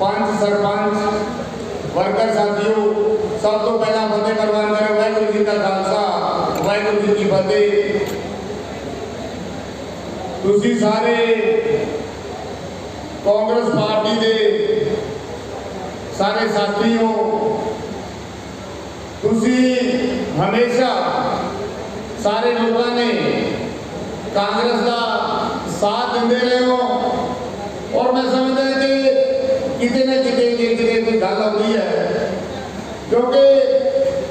ਪੰਚ sarpanch worker ਸਾਥੀਓ ਸਭ ਤੋਂ ਪਹਿਲਾਂ ਬੰਦੇ ਪ੍ਰਵਾਨ ਕਰੇ ਵਾਹਿਗੁਰੂ ਜੀ ਦਾ ਖਾਲਸਾ ਵਾਹਿਗੁਰੂ ਜੀ ਕੀ ਫਤਿਹ ਤੁਸੀਂ ਸਾਰੇ ਕਾਂਗਰਸ ਪਾਰਟੀ ਦੇ ਸਾਰੇ ਸਾਥੀਓ ਤੁਸੀਂ ਹਮੇਸ਼ਾ ਸਾਰੇ ਲੋਕਾਂ ਨੇ ਕਾਂਗਰਸ ਦਾ ਸਾਥ ਦਿੰਦੇ ਰਹੇ ਹੋ ਔਰ ਮੈਂ ਸਮਝਦਾ ਕਿ ਕਿਤੇ ਨਾ ਕਿਤੇ ਜੇ ਕਿਤੇ ਕੋਈ ਗੱਲ ਆਉਂਦੀ ਹੈ ਕਿਉਂਕਿ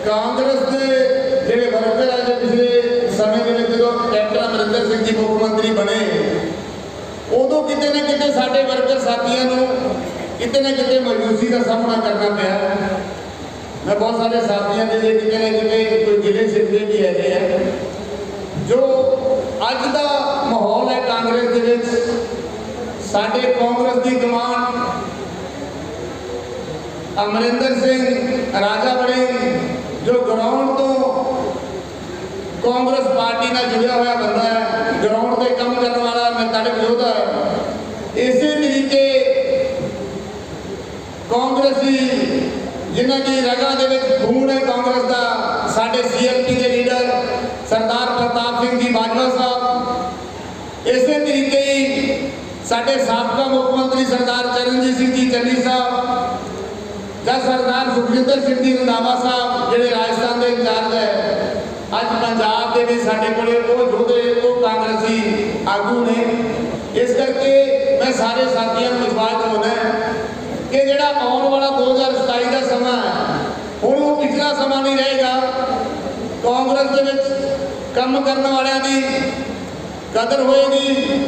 ਕਾਂਗਰਸ ਦੇ ਜਿਹੜੇ ਵਰਕਰ ਆ ਜੇ ਪਿਛਲੇ ਸਮੇਂ ਦੇ ਵਿੱਚ ਜਦੋਂ ਕੈਪਟਨ ਅਮਰਿੰਦਰ ਸਿੰਘ ਜੀ ਮੁੱਖ ਮੰਤਰੀ ਬਣੇ, ਉਦੋਂ ਕਿਤੇ ਨਾ ਕਿਤੇ ਸਾਡੇ ਵਰਕਰ ਸਾਥੀਆਂ ਨੂੰ ਕਿਤੇ ਨਾ ਕਿਤੇ ਮਾਯੂਸੀ ਦਾ ਸਾਹਮਣਾ ਕਰਨਾ ਪਿਆ। ਮੈਂ ਬਹੁਤ ਸਾਰੇ ਸਾਥੀਆਂ ਦੇ ਲਈ ਕਿਤੇ ਨਾ ਕਿਤੇ ਕੋਈ ਜ਼ਿਲ੍ਹੇ ਸਿੱਧੇ ਵੀ ਹੈਗੇ ਆ, ਜੋ ਅੱਜ ਦਾ ਮਾਹੌਲ ਹੈ ਕਾਂਗਰਸ ਦੇ ਵਿੱਚ। ਸਾਡੇ ਕਾਂਗਰਸ ਦੀ ਕਮਾਂਡ ਅਮਰਿੰਦਰ ਸਿੰਘ, ਰਾਜਾ ਬੜੇ ਜੋ ਗਰਾਊਂਡ ਤੋਂ ਕਾਂਗਰਸ ਪਾਰਟੀ ਨਾਲ ਜੁੜਿਆ ਹੋਇਆ ਬੰਦਾ ਹੈ, ਗਰਾਊਂਡ ਤੇ ਕੰਮ ਕਰਨ ਵਾਲਾ ਮੈਦਾਨਿਕ ਯੋਧਾ ਹੈ। ਇਸੇ ਤਰੀਕੇ ਕਾਂਗਰਸੀ ਜਿਨ੍ਹਾਂ ਦੀ ਰਗਾਂ ਦੇ ਵਿੱਚ ਖੂਨ ਹੈ ਕਾਂਗਰਸ ਦਾ, ਸਾਡੇ ਸੀਐਲਪੀ ਦੇ ਲੀਡਰ ਸਰਦਾਰ ਪ੍ਰਤਾਪ ਸਿੰਘ ਜੀ ਬਾਜਵਾ ਸਾਹਿਬ, ਇਸੇ ਤਰੀਕੇ ਹੀ ਸਾਡੇ ਸਾਬਕਾ ਮੁੱਖ ਮੰਤਰੀ ਸਰਦਾਰ ਚਰਨਜੀਤ ਸਿੰਘ ਜੀ ਚੰਨੀ ਸਾਹਿਬ ਜਾਂ ਸਰਦਾਰ ਸੁਖਜਿੰਦਰ ਸਿੰਘ ਜੀ ਰੰਧਾਵਾ ਸਾਹਿਬ, ਜਿਹੜੇ ਰਾਜਸਥਾਨ ਦੇ ਇੰਚਾਰਜ ਹੈ। ਅੱਜ ਪੰਜਾਬ ਦੇ ਵਿੱਚ ਸਾਡੇ ਕੋਲੇ ਉਹ ਯੋਧੇ ਉਹ ਕਾਂਗਰਸੀ ਆਗੂ ਨੇ। ਇਸ ਕਰਕੇ ਮੈਂ ਸਾਰੇ ਸਾਥੀਆਂ ਨੂੰ ਵਿਸ਼ਵਾਸ ਦਿਵਾਉਣਾ ਕਿ ਜਿਹੜਾ ਆਉਣ ਵਾਲਾ 2027 ਦਾ ਸਮਾਂ ਹੈ, ਹੁਣ ਉਹ ਪਿਛਲਾ ਸਮਾਂ ਨਹੀਂ ਰਹੇਗਾ। ਕਾਂਗਰਸ ਦੇ ਵਿੱਚ ਕੰਮ ਕਰਨ ਵਾਲਿਆਂ ਦੀ ਕਦਰ ਹੋਏਗੀ।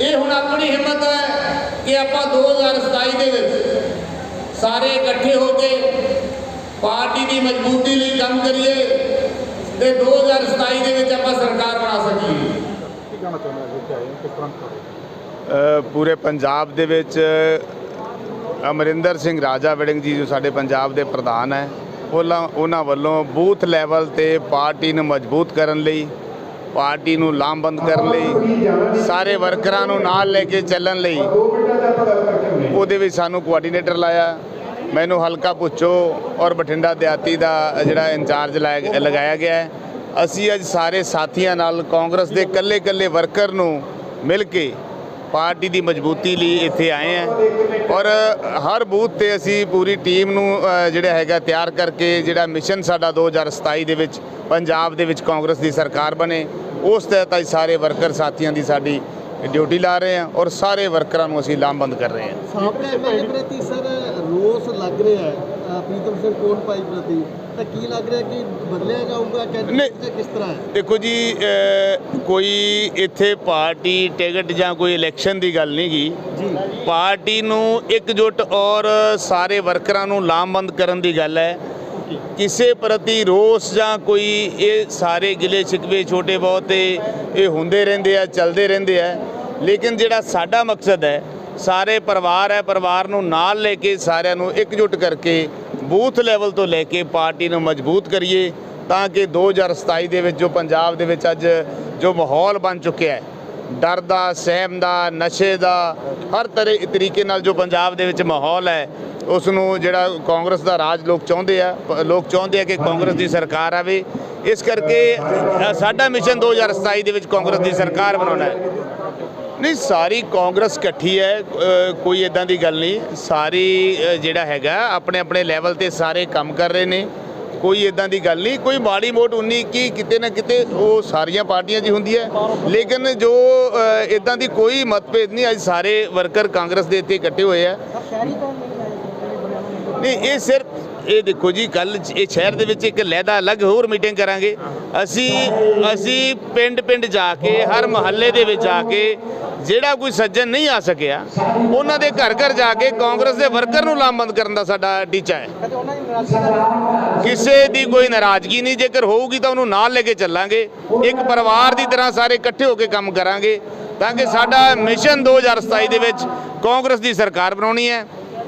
ਇਹ ਹੁਣ ਆਪਣੀ ਹਿੰਮਤ ਹੈ ਕਿ ਆਪਾਂ 2027 ਦੇ ਵਿੱਚ ਸਾਰੇ ਇਕੱਠੇ ਹੋ ਕੇ ਪਾਰਟੀ ਦੀ ਮਜ਼ਬੂਤੀ ਲਈ ਕੰਮ ਕਰੀਏ ਤੇ 2027 ਦੇ ਵਿੱਚ ਆਪਾਂ ਸਰਕਾਰ ਬਣਾ ਸਕੀਏ। ਕੀ ਕਹਿਣਾ ਚਾਹੁੰਦੇ ਪੂਰੇ ਪੰਜਾਬ ਦੇ ਵਿੱਚ ਅਮਰਿੰਦਰ ਸਿੰਘ ਰਾਜਾ ਵੜਿੰਗ ਜੀ ਜੋ ਸਾਡੇ ਪੰਜਾਬ ਦੇ ਪ੍ਰਧਾਨ ਹੈ ਉਹਨਾਂ ਉਹਨਾਂ ਵੱਲੋਂ ਬੂਥ ਲੈਵਲ ਤੇ ਪਾਰਟੀ ਨੂੰ ਮਜ਼ਬੂਤ ਕਰਨ ਲਈ ਪਾਰਟੀ ਨੂੰ ਲਾਮਬੰਦ ਕਰਨ ਲਈ ਸਾਰੇ ਵਰਕਰਾਂ ਨੂੰ ਨਾਲ ਲੈ ਕੇ ਚੱਲਣ ਲਈ ਉਹਦੇ ਵਿੱਚ ਸਾਨੂੰ ਕੋਆਰਡੀਨੇਟਰ ਲਾਇਆ। ਮੈਨੂੰ ਹਲਕਾ ਪੁੱਛੋ ਔਰ ਬਠਿੰਡਾ ਦਿਹਾਤੀ ਦਾ ਜਿਹੜਾ ਇੰਚਾਰਜ ਲਾਇਆ- ਲਗਾਇਆ ਗਿਆ ਹੈ। ਅਸੀਂ ਅੱਜ ਸਾਰੇ ਸਾਥੀਆਂ ਨਾਲ ਕਾਂਗਰਸ ਦੇ ਇਕੱਲੇ-ਇਕੱਲੇ ਵਰਕਰ ਨੂੰ ਮਿਲ ਕੇ ਪਾਰਟੀ ਦੀ ਮਜ਼ਬੂਤੀ ਲਈ ਇੱਥੇ ਆਏ ਹਾਂ। ਔਰ ਹਰ ਬੂਥ ਤੇ ਅਸੀਂ ਪੂਰੀ ਟੀਮ ਨੂੰ ਜਿਹੜਾ ਹੈਗਾ ਤਿਆਰ ਕਰਕੇ ਜਿਹੜਾ ਮਿਸ਼ਨ ਸਾਡਾ 2027 ਦੇ ਵਿੱਚ ਪੰਜਾਬ ਦੇ ਵਿੱਚ ਕਾਂਗਰਸ ਦੀ ਸਰਕਾਰ ਬਣੇ, ਉਸ ਤਹਿਤ ਅੱਜ ਸਾਰੇ ਵਰਕਰ ਸਾਥੀਆਂ ਦੀ ਸਾਡੀ ਡਿਊਟੀ ਲਾ ਰਹੇ ਹਾਂ ਔਰ ਸਾਰੇ ਵਰਕਰਾਂ ਨੂੰ ਅਸੀਂ ਲਾਮਬੰਦ ਕਰ ਰਹੇ ਹਾਂ। ਸਾਹਮਣੇ ਪ੍ਰਤੀ ਸਰ ਰੋਸ ਲੱਗ ਰਿਹਾ ਹੈ ਪ੍ਰੀਤਮ ਸਿੰਘ ਕੋਟ ਪਾਈ ਪ੍ਰਤੀ। ਤਾਂ ਕੀ ਲੱਗ ਰਿਹਾ ਕਿ ਬਦਲਿਆ ਜਾਊਗਾ ਕੈਂਡੀਡੇਟ ਕਿਸ ਤਰ੍ਹਾਂ ਹੈ? ਦੇਖੋ ਜੀ ਕੋਈ ਇੱਥੇ ਪਾਰਟੀ ਟਿਕਟ ਜਾਂ ਕੋਈ ਇਲੈਕਸ਼ਨ ਦੀ ਗੱਲ ਨਹੀਂ ਗੀ। ਜੀ। ਪਾਰਟੀ ਨੂੰ ਇਕਜੁੱਟ ਔਰ ਸਾਰੇ ਵਰਕਰਾਂ ਨੂੰ ਲਾਮਬੰਦ ਕਰਨ ਦੀ ਗੱਲ ਹੈ। ਕਿਸੇ ਪ੍ਰਤੀ ਰੋਸ ਜਾਂ ਕੋਈ ਇਹ ਸਾਰੇ ਗਿਲੇ ਸ਼ਿਕਵੇ ਛੋਟੇ ਬਹੁਤੇ ਇਹ ਹੁੰਦੇ ਰਹਿੰਦੇ ਆ ਚੱਲਦੇ ਰਹਿੰਦੇ ਆ। ਲੇਕਿਨ ਜਿਹੜਾ ਸਾਡਾ ਮਕਸਦ ਹੈ ਸਾਰੇ ਪਰਿਵਾਰ ਹੈ, ਪਰਿਵਾਰ ਨੂੰ ਨਾਲ ਲੈ ਕੇ ਸਾਰਿਆਂ ਨੂੰ ਇਕਜੁੱਟ ਕਰਕੇ ਬੂਥ ਲੈਵਲ ਤੋਂ ਲੈ ਕੇ ਪਾਰਟੀ ਨੂੰ ਮਜ਼ਬੂਤ ਕਰੀਏ ਤਾਂ ਕਿ 2027 ਦੇ ਵਿੱਚ ਜੋ ਪੰਜਾਬ ਦੇ ਵਿੱਚ ਅੱਜ ਜੋ ਮਾਹੌਲ ਬਣ ਚੁੱਕਿਆ ਹੈ, ਡਰ ਦਾ, ਸਹਿਮ ਦਾ, ਨਸ਼ੇ ਦਾ, ਹਰ ਤਰ੍ਹਾਂ ਤਰੀਕੇ ਨਾਲ ਜੋ ਪੰਜਾਬ ਦੇ ਵਿੱਚ ਮਾਹੌਲ ਹੈ, ਉਸ ਨੂੰ ਜਿਹੜਾ ਕਾਂਗਰਸ ਦਾ ਰਾਜ ਲੋਕ ਚਾਹੁੰਦੇ ਆ ਲੋਕ ਚਾਹੁੰਦੇ ਆ ਕਿ ਕਾਂਗਰਸ ਦੀ ਸਰਕਾਰ ਆਵੇ। ਇਸ ਕਰਕੇ ਸਾਡਾ ਮਿਸ਼ਨ 2027 ਦੇ ਵਿੱਚ ਕਾਂਗਰਸ ਦੀ ਸਰਕਾਰ ਬਣਾਉਣਾ ਹੈ। ਨਹੀਂ ਸਾਰੀ ਕਾਂਗਰਸ ਇਕੱਠੀ ਹੈ ਕੋਈ ਇਦਾਂ ਦੀ ਗੱਲ ਨਹੀਂ। ਸਾਰੀ ਜਿਹੜਾ ਹੈਗਾ ਆਪਣੇ ਆਪਣੇ ਲੈਵਲ ਤੇ ਸਾਰੇ ਕੰਮ ਕਰ ਰਹੇ ਨੇ। ਕੋਈ ਇਦਾਂ ਦੀ ਗੱਲ ਨਹੀਂ ਕੋਈ ਮਾੜੀ ਮੋਟ 19 ਕੀ ਕਿਤੇ ਨਾ ਕਿਤੇ ਉਹ ਸਾਰੀਆਂ ਪਾਰਟੀਆਂ 'ਚ ਹੁੰਦੀ ਹੈ। ਲੇਕਿਨ ਜੋ ਇਦਾਂ ਦੀ ਕੋਈ ਮਤਭੇਦ ਨਹੀਂ ਅੱਜ ਸਾਰੇ ਵਰਕਰ ਕਾਂਗਰਸ ਦੇ ਇੱਥੇ ਇਕੱਠੇ ਹੋਏ ਆ। ਨਹੀਂ ਇਹ ਸਿਰਫ ਇਹ ਦੇਖੋ ਜੀ ਕੱਲ ਇਹ ਸ਼ਹਿਰ ਦੇ ਵਿੱਚ ਇੱਕ ਲਹਿਦਾ ਅਲੱਗ ਹੋਰ ਮੀਟਿੰਗ ਕਰਾਂਗੇ। ਅਸੀਂ ਅਸੀਂ ਪਿੰਡ ਪਿੰਡ ਜਾ ਕੇ, ਹਰ ਮਹੱਲੇ ਦੇ ਵਿੱਚ ਜਾ ਕੇ ਜਿਹੜਾ ਕੋਈ ਸੱਜਣ ਨਹੀਂ ਆ ਸਕਿਆ, ਉਹਨਾਂ ਦੇ ਘਰ ਘਰ ਜਾ ਕੇ ਕਾਂਗਰਸ ਦੇ ਵਰਕਰ ਨੂੰ ਲਾਮਬੰਦ ਕਰਨ ਦਾ ਸਾਡਾ ਟੀਚਾ ਹੈ। ਕਿਸੇ ਦੀ ਕੋਈ ਨਾਰਾਜ਼ਗੀ ਨਹੀਂ, ਜੇਕਰ ਹੋਊਗੀ ਤਾਂ ਉਹਨੂੰ ਨਾਲ ਲੈ ਕੇ ਚੱਲਾਂਗੇ। ਇੱਕ ਪਰਿਵਾਰ ਦੀ ਤਰ੍ਹਾਂ ਸਾਰੇ ਇਕੱਠੇ ਹੋ ਕੇ ਕੰਮ ਕਰਾਂਗੇ, ਤਾਂ ਕਿ ਸਾਡਾ ਮਿਸ਼ਨ 2027 ਦੇ ਵਿੱਚ ਕਾਂਗਰਸ ਦੀ ਸਰਕਾਰ ਬਣਾਉਣੀ ਹੈ।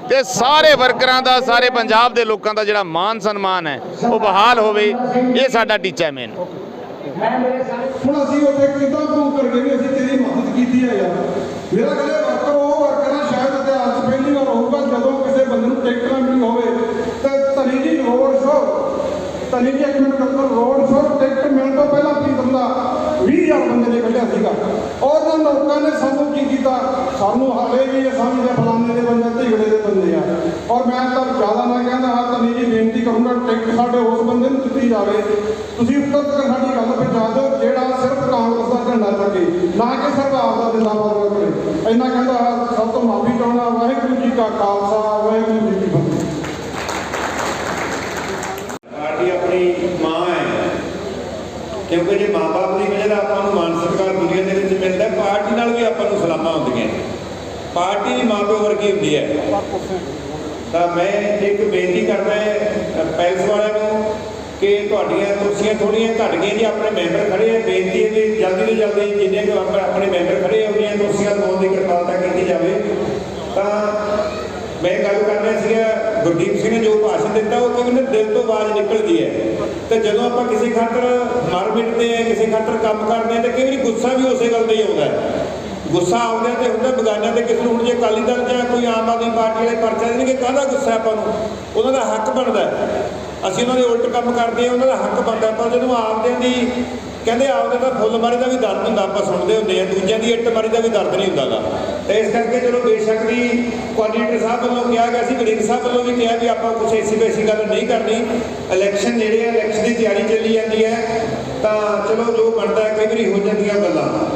ਤੇ ਸਾਰੇ ਵਰਕਰਾਂ ਦਾ, ਸਾਰੇ ਪੰਜਾਬ ਦੇ ਲੋਕਾਂ ਦਾ ਜਿਹੜਾ ਮਾਨ ਸਨਮਾਨ ਹੈ, ਉਹ ਬਹਾਲ ਹੋਵੇ, ਇਹ ਸਾਡਾ ਟੀਚਾ ਮੇਨ ਹੁਣ ਅਸੀਂ ਉੱਥੇ ਕਿੱਦਾਂ ਪ੍ਰੂਵ ਕਰਕੇ ਵੀ ਅਸੀਂ ਤੇਰੀ ਮਦਦ ਕੀਤੀ ਹੈ ਯਾਰ। ਮੇਰਾ ਕਹਿੰਦੇ ਵਰਕਰ ਉਹ ਵਰਕਰ ਆ ਸ਼ਾਇਦ ਇਤਿਹਾਸ ਪਹਿਲੀ ਵਾਰ ਹੋਊਗਾ, ਜਦੋਂ ਕਿਸੇ ਬੰਦੇ ਨੂੰ ਟਿਕਟ ਮਿਲੀ ਹੋਵੇ, ਤੇ ਧਨੀ ਜੀ ਰੋਡ ਸ਼ੋ ਧਨੀ ਜੀ, ਇੱਕ ਮਿੰਟ ਕਰੋ, ਰੋਡ ਸ਼ੋ ਟਿਕਟ ਮਿਲਣ ਤੋਂ ਪਹਿਲਾਂ ਪ੍ਰੀਤਮ ਦਾ 20000 ਬੰਦੇ ਨੇ ਕੱਢਿਆ ਸੀਗਾ। ਉਹਨਾਂ ਲੋਕਾਂ ਨੇ ਸਾਨੂੰ ਕੀ ਕੀਤਾ? ਸਾਨੂੰ ਹਾਲੇ ਵੀ ਇਹ ਸਮਝਦੇ ਫਲਾਣੇ ਦੇ ਬੰਦੇ ਔਰ ਮੈਂ ਤਾਂ ਜ਼ਿਆਦਾ ਨਾ ਕਹਿੰਦਾ ਹਾਂ ਧਨੀ ਜੀ ਬੇਨਤੀ ਕਰੂੰਗਾ ਟਿਕਟ ਸਾਡੇ ਉਸ ਬੰਦੇ ਨੂੰ ਦਿੱਤੀ ਜਾਵੇ। ਤੁਸੀਂ ਉੱਤਰ ਤੱਕ ਸਾਡੀ ਗੱਲ ਪਹੁੰਚਾ ਦਿਓ, ਜਿਹੜਾ ਸਿਰਫ ਕਾਂਗਰਸ ਦਾ ਝੰਡਾ ਚੱਕੇ, ਨਾ ਕਿ ਸਰਕਾਰ ਦਾ ਜਿੰਦਾਬਾਦ ਕਰੇ ਇੰਨਾ ਕਹਿੰਦਾ ਸਭ ਤੋਂ ਮਾਫੀ ਚਾਹੁੰਦਾ, ਵਾਹਿਗੁਰੂ ਜੀ ਕਾ ਖਾਲਸਾ, ਵਾਹਿਗੁਰੂ ਜੀ ਕੀ ਫਤਿਹ। ਪਾਰਟੀ ਆਪਣੀ ਮਾਂ ਹੈ। ਕਿਉਂਕਿ ਜੇ ਮਾਂ-ਬਾਪ ਦੀ ਵਜ੍ਹਾ ਨਾਲ ਆਪਾਂ ਨੂੰ ਮਾਨ ਸਤਿਕਾਰ ਦੁਨੀਆ ਦੇ ਵਿੱਚ ਮਿਲਦਾ, ਪਾਰਟੀ ਨਾਲ ਵੀ ਆਪਾਂ ਨੂੰ ਸਲਾਮਾਂ ਹੁੰਦੀਆਂ। ਪਾਰਟੀ ਦੀ ਮਾਂ ਪਿਓ ਵਰਗੀ ਹੁੰਦੀ ਹੈ। ਤਾਂ ਮੈਂ ਇੱਕ ਬੇਨਤੀ ਕਰਦਾ ਹੈ ਪੈਲਸ ਵਾਲਿਆਂ ਨੂੰ ਕਿ ਤੁਹਾਡੀਆਂ ਕੁਰਸੀਆਂ ਥੋੜੀਆਂ ਘਟ ਗਈਆਂ ਜੀ, ਆਪਣੇ ਮੈਂਬਰ ਖੜੇ ਆ। ਬੇਨਤੀ ਹੈ ਕਿ ਜਲਦੀ ਤੋਂ ਜਲਦੀ ਜਿੰਨੇ ਕੁ ਆਪਣੇ ਮੈਂਬਰ ਖੜੇ ਆ, ਉਹਦੀਆਂ ਕੁਰਸੀਆਂ ਲਵਾਉਣ ਦੀ ਕਿਰਪਾਲਤਾ ਕੀਤੀ ਜਾਵੇ। ਤਾਂ ਮੈਂ ਗੱਲ ਕਰ ਰਿਹਾ ਸੀਗਾ, ਗੁਰਦੀਪ ਸਿੰਘ ਨੇ ਜੋ ਭਾਸ਼ਣ ਦਿੱਤਾ, ਉਹ ਕਿਉਂਕਿ ਦਿਲ ਤੋਂ ਆਵਾਜ਼ ਨਿਕਲਦੀ ਹੈ। ਤੇ ਜਦੋਂ ਆਪਾਂ ਕਿਸੇ ਖਾਤਰ ਮਰ ਮਿਟਦੇ ਆ ਕਿਸੇ ਖਾਤਰ ਕੰਮ ਕਰਦੇ ਆ ਤਾਂ ਕਈ ਵਾਰੀ ਗੁੱਸਾ ਵੀ ਉਸੇ ਗੱਲ ਤੇ ਹੀ ਆਉਂਦਾ ਹੈ। ਗੁੱਸਾ ਆਉਂਦਾ ਤੇ ਹੁੰਦਾ ਬਗਾਨਿਆਂ ਤੇ ਕਿਸੇ ਨੂੰ ਹੁਣ ਜੇ ਅਕਾਲੀ ਦਲ ਜਾਂ ਕੋਈ ਆਮ ਆਦਮੀ ਪਾਰਟੀ ਵਾਲੇ ਪਰਚਾ ਦੇਣਗੇ, ਕਾਹਦਾ ਗੁੱਸਾ ਆਪਾਂ ਨੂੰ? ਉਹਨਾਂ ਦਾ ਹੱਕ ਬਣਦਾ ਅਸੀਂ ਉਹਨਾਂ ਦੇ ਉਲਟ ਕੰਮ ਕਰਦੇ ਆ ਉਹਨਾਂ ਦਾ ਹੱਕ ਬਣਦਾ ਪਰ ਜਦੋਂ ਆਪਦਿਆਂ ਦੀ ਕਹਿੰਦੇ ਆਪਦੇ ਦਾ ਫੁੱਲ ਮਾਰੀ ਦਾ ਵੀ ਦਰਦ ਹੁੰਦਾ, ਆਪਾਂ ਸੁਣਦੇ ਹੁੰਦੇ ਆ ਦੂਜਿਆਂ ਦੀ ਇੱਟ ਮਾਰੀ ਦਾ ਵੀ ਦਰਦ ਨਹੀਂ ਹੁੰਦਾਗਾ। ਤੇ ਇਸ ਕਰਕੇ ਚਲੋ ਬੇਸ਼ੱਕ ਵੀ ਕੋਆਰਡੀਨੇਟਰ ਸਾਹਿਬ ਵੱਲੋਂ ਕਿਹਾ ਗਿਆ ਸੀ ਵਡੇਰ ਸਾਹਿਬ ਵੱਲੋਂ ਵੀ ਕਿਹਾ ਵੀ ਆਪਾਂ ਕੁਝ ਐਸੀ ਵੈਸੀ ਗੱਲ ਨਹੀਂ ਕਰਨੀ। ਇਲੈਕਸ਼ਨ ਨੇੜੇ ਆ ਇਲੈਕਸ਼ਨ ਦੀ ਤਿਆਰੀ ਚੱਲੀ ਜਾਂਦੀ ਹੈ। ਤਾਂ ਚਲੋ ਜੋ ਬਣਦਾ ਕਈ ਵਾਰੀ ਹੋ ਜਾਂਦੀਆਂ ਗੱਲਾਂ।